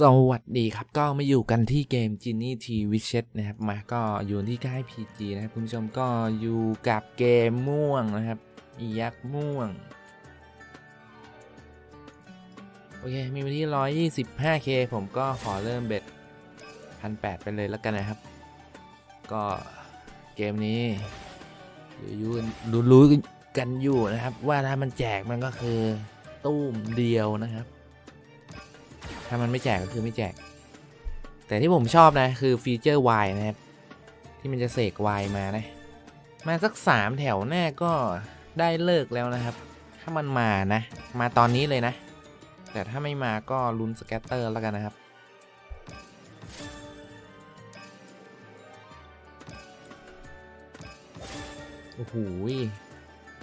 สวัสดีครับ ก็มาอยู่กันที่เกม Genie T w i c h e t นะครับ มาก็อยู่ที่ค่าย PG นะครับคุณผู้ชมก็อยู่กับเกมม่วงนะครับอียักษ์ม่วง โอเค มีวันที่ 125k ผมก็ขอเริ่มเบ็ด 1,800 ไปเลยแล้วกันนะครับ ก็เกมนี้รู้รู้รู้ๆกันอยู่นะครับ ว่าถ้ามันแจกมันก็คือตู้มเดียวนะครับ ถ้ามันไม่แจกก็คือไม่แจก แต่ที่ผมชอบนะคือฟีเจอร์ Y นะครับ ที่มันจะเสก Y มานะ มาสักสามแถวหน้าก็ได้เลิกแล้วนะครับ ถ้ามันมานะ มาตอนนี้เลยนะ แต่ถ้าไม่มาก็ลุ้นสแกตเตอร์แล้วกันนะครับโอ้โห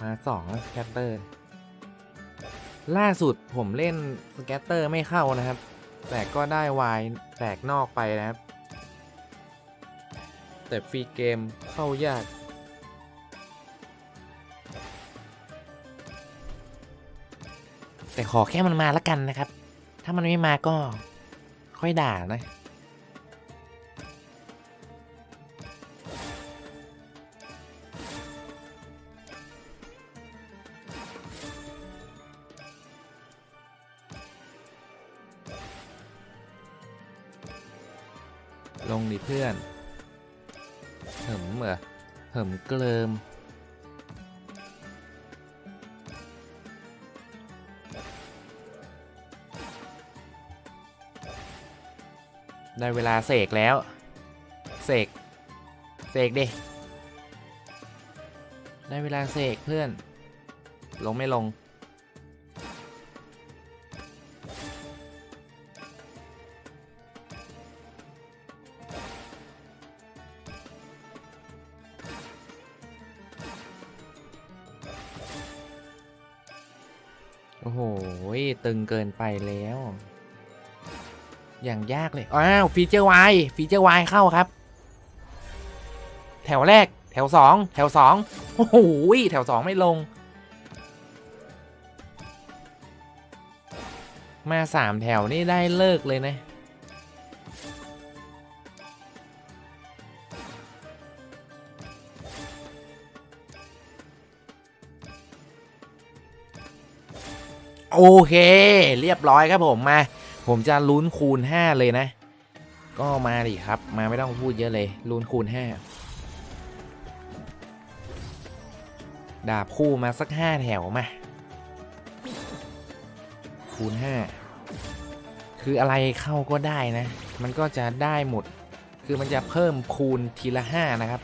มาสองแล้วสแกตเตอร์ ล่าสุดผมเล่นสแกตเตอร์ไม่เข้านะครับ แต่ก็ได้วายแตกนอกไปนะครับ แต่ฟรีเกมเข้ายาก แต่ขอแค่มันมาแล้วกันนะครับ ถ้ามันไม่มาก็ค่อยด่านะ ลงดิเพื่อน เหิมเหรอเหิมเกลิมได้เวลาเสกแล้ว เสก เสกดิ ได้เวลาเสกเพื่อน ลงไม่ลง อ้โห ตึงเกินไปแล้ว อย่างยากเลย อ้าว ฟีเจอร์ Y ฟีเจอร์ Y เข้าครับ แถวแรก แถวสอง แถวสอง โอ้โห แถวสองไม่ลง มาสามแถวนี่ได้เลิกเลยนะ โอเค เรียบร้อยครับผมมา ผมจะลุ้นคูณ 5 เลยนะ ก็มาดิครับ มาไม่ต้องพูดเยอะเลยลุ้นคูณ 5 ดาบคู่มาสัก 5 แถวมา คูณ 5 คืออะไรเข้าก็ได้นะ มันก็จะได้หมด คือมันจะเพิ่มคูณทีละ 5 นะครับ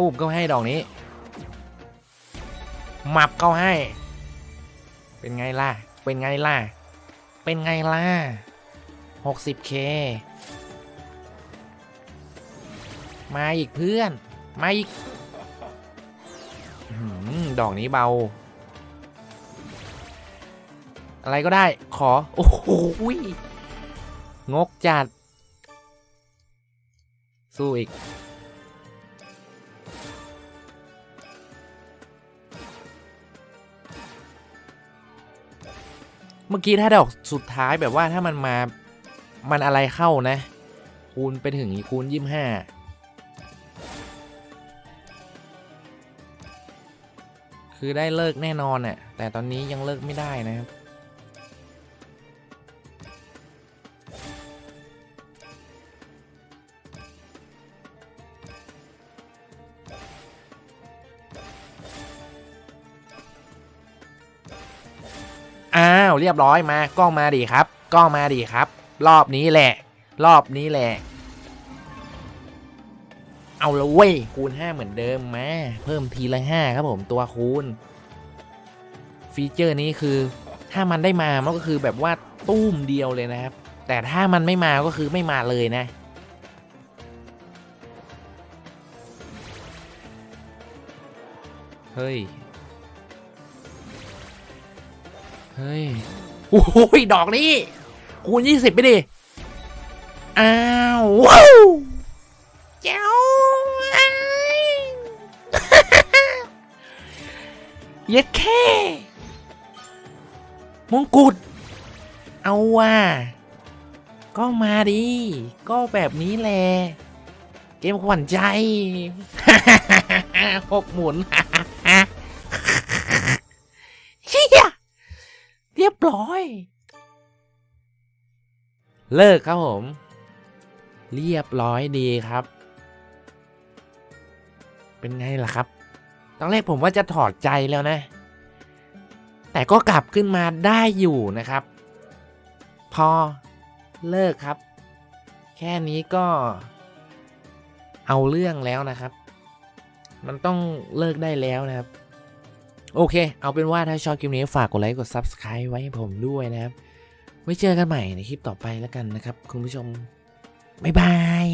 ตูบก็ให้ดอกนี้หมับเข้าให้ เป็นไงล่ะ เป็นไงล่ะ เป็นไงล่ะ 60k มาอีกเพื่อน มาอีกอดอกนี้เบา อะไรก็ได้ ขอ โอ้โหงกจัด สู้อีก เมื่อกี้ถ้าดอกสุดท้ายแบบว่าถ้ามันมา มันอะไรเข้านะ คูณไปถึงคูณยี่ห้าคือได้เลิกแน่นอนน่ะแต่ตอนนี้ยังเลิกไม่ได้นะครับ อ้าวเรียบร้อยมากล้องมาดีครับกล้องมาดีครับ รอบนี้แหละ รอบนี้แหละ เอาละเว้ยคูณ 5 เหมือนเดิมมาเพิ่มทีละ 5 ครับผมตัวคูณ ฟีเจอร์นี้คือ ถ้ามันได้มามันก็คือแบบว่าตุ้มเดียวเลยนะครับ แต่ถ้ามันไม่มาก็คือไม่มาเลยนะเฮ้ย ฮ้ยโอ้ยดอกนี้ คูณยี่สิบไปดิ อ้าวว้าวเจ้าเย็ดแค่มงกุฎเอาว่า ก็มาดิ ก็แบบนี้แหละ เกมขวัญใจหกหมุน เฮียเรียบ ร้อย เลิกครับผม เรียบร้อยดีครับ เป็นไงล่ะครับ ตอนแรกผมว่าจะถอดใจแล้วนะ แต่ก็กลับขึ้นมาได้อยู่นะครับ พอเลิกครับ แค่นี้ก็เอาเรื่องแล้วนะครับ มันต้องเลิกได้แล้วนะครับ โอเค เอาเป็นว่าถ้าชอบคลิปนี้ฝากกดไลค์กด Subscribe ไว้ให้ผมด้วยนะครับ ไว้เจอกันใหม่ในคลิปต่อไปแล้วกันนะครับ คุณผู้ชม บ๊ายบาย